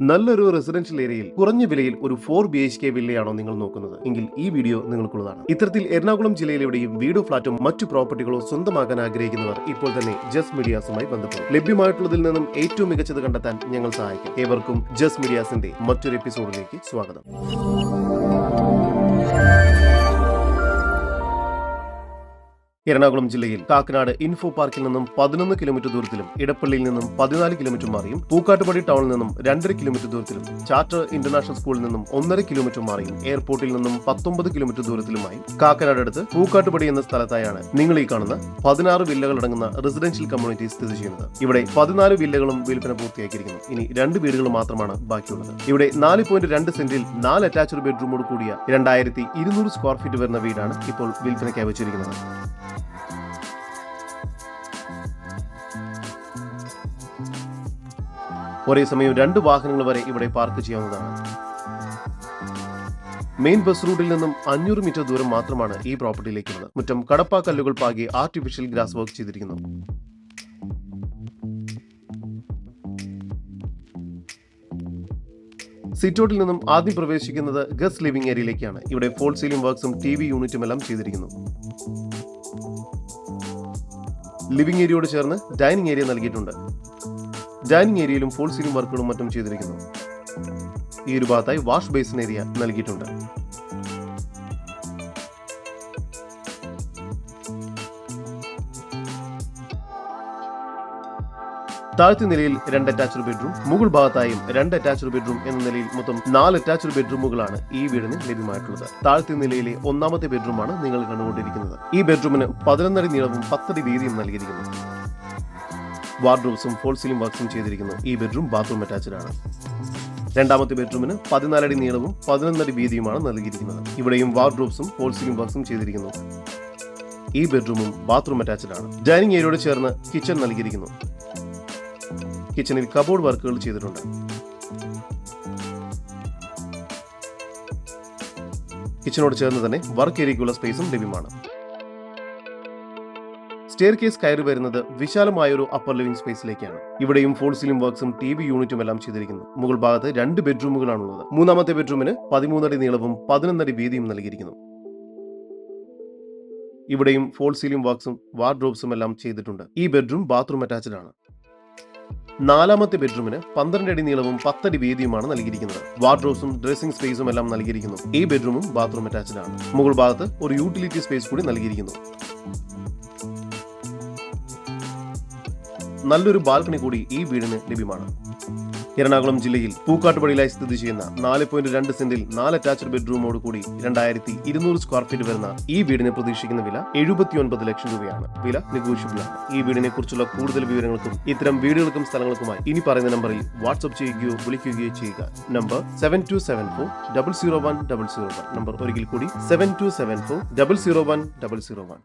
നല്ലൊരു റെസിഡൻഷ്യൽ ഏരിയയിൽ കുറഞ്ഞ വിലയിൽ ഒരു ഫോർ ബി എച്ച് കെ വില്ലയാണോ നിങ്ങൾ നോക്കുന്നത്? എങ്കിൽ ഈ വീഡിയോ നിങ്ങൾക്കുള്ളതാണ്. ഇത്തരത്തിൽ എറണാകുളം ജില്ലയിലെവിടെയും വീടോ ഫ്ളാറ്റും മറ്റു പ്രോപ്പർട്ടികളോ സ്വന്തമാക്കാൻ ആഗ്രഹിക്കുന്നവർ ഇപ്പോൾ തന്നെ ജസ് മീഡിയാസുമായി ബന്ധപ്പെടും. ലഭ്യമായിട്ടുള്ളതിൽ നിന്നും ഏറ്റവും മികച്ചത് കണ്ടെത്താൻ ഞങ്ങൾ സഹായിക്കും. ഏവർക്കും ജസ് മീഡിയാസിന്റെ മറ്റൊരു എപ്പിസോഡിലേക്ക് സ്വാഗതം. എറണാകുളം ജില്ലയിൽ കാക്കനാട് ഇൻഫോ പാർക്കിൽ നിന്നും പതിനൊന്ന് കിലോമീറ്റർ ദൂരത്തിലും ഇടപ്പള്ളിയിൽ നിന്നും പതിനാല് കിലോമീറ്റർ മാറിയും പൂക്കാട്ടുപടി ടൗണിൽ നിന്നും രണ്ടര കിലോമീറ്റർ ദൂരത്തിലും ചാർട്ടർ ഇന്റർനാഷണൽ സ്കൂളിൽ നിന്നും ഒന്നര കിലോമീറ്റർ മാറിയും എയർപോർട്ടിൽ നിന്നും പത്തൊമ്പത് കിലോമീറ്റർ ദൂരത്തിലുമായി. കാക്കനാട് അടുത്ത് പൂക്കാട്ടുപടി എന്ന സ്ഥലത്തായാണ് നിങ്ങൾ ഈ കാണുന്ന പതിനാറ് വില്ലകൾ അടങ്ങുന്ന റെസിഡൻഷ്യൽ കമ്മ്യൂണിറ്റി സ്ഥിതി ചെയ്യുന്നത്. ഇവിടെ പതിനാല് വില്ലകളും വിൽപ്പന പൂർത്തിയാക്കിയിരിക്കുന്നു. ഇനി രണ്ട് വീടുകൾ മാത്രമാണ് ബാക്കിയുള്ളത്. ഇവിടെ നാല് പോയിന്റ് രണ്ട് സെന്റിൽ നാല് അറ്റാച്ച്ഡ് ബെഡ്റൂമോട് കൂടിയ രണ്ടായിരത്തി ഇരുന്നൂറ് സ്ക്വയർ ഫീറ്റ് വരുന്ന വീടാണ് ഇപ്പോൾ വിൽപ്പനയ്ക്കായി വെച്ചിരിക്കുന്നത്. ഒരേ സമയം രണ്ട് വാഹനങ്ങൾ വരെ ഇവിടെ പാർക്ക് ചെയ്യാവുന്നതാണ്. മെയിൻ ബസ് റൂട്ടിൽ നിന്നും അഞ്ഞൂറ് മീറ്റർ ദൂരം മാത്രമാണ് ഈ പ്രോപ്പർട്ടിയിലേക്കുള്ളത് മുറ്റം കടപ്പാ കല്ലുകൾ പാകി ആർട്ടിഫിഷ്യൽ ഗ്രാസ് വർക്ക് ചെയ്തിരിക്കുന്നു. സിറ്റോട്ടിൽ നിന്നും ആദ്യം പ്രവേശിക്കുന്നത് ഗസ്റ്റ് ലിവിംഗ് ഏരിയയിലേക്കാണ് ഇവിടെ ഫോൾ സീലിംഗ് വർക്ക്സും ടി വി യൂണിറ്റും എല്ലാം ചെയ്തിരിക്കുന്നു. ലിവിംഗ് ഏരിയയോട് ചേർന്ന് ഡൈനിങ് ഏരിയ നൽകിയിട്ടുണ്ട്. ഡൈനിങ് ഏരിയയിലും ഫോൾ സീലിംഗ് വർക്കുകളും മറ്റും ചെയ്തിരിക്കുന്നു. ഈ ഒരു ഭാഗത്തായി വാഷ് ബേസിൻ ഏരിയ നൽകിയിട്ടുണ്ട്. താഴ്ത്യ നിലയിൽ രണ്ട് അറ്റാച്ച്ഡ് ബെഡ്റൂം മുകൾ ഭാഗത്തായും രണ്ട് അറ്റാച്ച്ഡ് ബെഡ്റൂം എന്ന നിലയിൽ മൊത്തം നാല് അറ്റാച്ച്ഡ് ബെഡ്റൂമുകളാണ് ഈ വീടിന് ലഭ്യമായിട്ടുള്ളത്. താഴ്ത്തി നിലയിലെ ഒന്നാമത്തെ ബെഡ്റൂമാണ് നിങ്ങൾ കണ്ടുകൊണ്ടിരിക്കുന്നത്. ഈ ബെഡ്റൂമിന് പതിനൊന്നടി നീളവും പത്തടി വീതിയും നൽകിയിരിക്കുന്നു. വാർഡ്രോബ്സും ഫോൾ സീലിംഗ് വർക്ക്സും ചെയ്തിരിക്കുന്നു. ഈ ബെഡ്റൂം ബാത്റൂം അറ്റാച്ച്ഡ് ആണ്. രണ്ടാമത്തെ ബെഡ്റൂമിന് പതിനാലടി നീളവും പതിനൊന്നടി വീതിയുമാണ് നൽകിയിരിക്കുന്നത്. ഇവിടെയും വാർഡ്രോബ്സും ഫോൾ സീലിംഗ് വർക്ക്സും ചെയ്തിരിക്കുന്നു. ഈ ബെഡ്റൂമും ബാത്റൂം അറ്റാച്ച്ഡ് ആണ്. ഡൈനിങ് ഏരിയയോട് ചേർന്ന് കിച്ചൺ നൽകിയിരിക്കുന്നു. കിച്ചണിൽ കബോർഡ് വർക്കുകൾ ചെയ്തിട്ടുണ്ട്. കിച്ചനോട് ചേർന്ന് തന്നെ വർക്ക് ഏരിയയ്ക്കുള്ള സ്പേസും ലഭ്യമാണ്. സ്റ്റെയർ കേസ് കയറി വരുന്നത് വിശാലമായ ഒരു അപ്പർ ലിവിംഗ് സ്പേസിലേക്കാണ് ഇവിടെയും ഫോൾ സീലിംഗ് വർക്ക്സും ടി വി യൂണിറ്റും എല്ലാം ചെയ്തിരിക്കുന്നു. മുകൾ ഭാഗത്ത് രണ്ട് ബെഡ്റൂമുകളാണുള്ളത് മൂന്നാമത്തെ ബെഡ്റൂമിന് പതിമൂന്നടി നീളവും പതിനൊന്നടി വീതിയും നൽകിയിരിക്കുന്നു. ഇവിടെയും ഫോൾ സീലിംഗ് വർക്ക്സും വാർഡ്രോബ്സും എല്ലാം ചെയ്തിട്ടുണ്ട്. ഈ ബെഡ്റൂം ബാത്റൂം അറ്റാച്ച്ഡ് ആണ്. നാലാമത്തെ ബെഡ്റൂമിന് പന്ത്രണ്ട് അടി നീളവും പത്തടി വീതിയുമാണ് നൽകിയിരിക്കുന്നത്. വാർഡ്രോബ്സും ഡ്രസ്സിംഗ് സ്പേസും എല്ലാം നൽകിയിരിക്കുന്നു. ഈ ബെഡ്റൂമും ബാത്റൂം അറ്റാച്ച്ഡ് ആണ്. മുകൾ ഭാഗത്ത് ഒരു യൂട്ടിലിറ്റി സ്പേസ് കൂടി നൽകിയിരിക്കുന്നു. നല്ലൊരു ബാൽക്കണി കൂടി ഈ വീടിന് ലഭ്യമാണ്. എറണാകുളം ജില്ലയിൽ പൂക്കാട്ടുപടിയിലായി സ്ഥിതി ചെയ്യുന്ന നാല് പോയിന്റ് രണ്ട് സെന്റിൽ നാല് അറ്റാച്ച്ഡ് ബെഡ്റൂമോട് കൂടി രണ്ടായിരത്തി ഇരുന്നൂറ് സ്ക്വയർ ഫീറ്റ് വരുന്ന ഈ വീടിന് പ്രതീക്ഷിക്കുന്ന വില എഴുപത്തിയൊൻപത് ലക്ഷം രൂപയാണ്. വില നെഗോഷ്യബിൾ ആണ്. ഈ വീടിനെ കുറിച്ചുള്ള കൂടുതൽ വിവരങ്ങൾക്കും ഇത്തരം വീടുകൾക്കും സ്ഥലങ്ങൾക്കുമായി ഇനി പറയുന്ന നമ്പറിൽ വാട്സ്ആപ്പ് ചെയ്യുകയോ വിളിക്കുകയോ ചെയ്യുക. Number seven two seven four double zero one double zero one number ഒരിക്കൽ കൂടി seven two seven four double zero one double zero one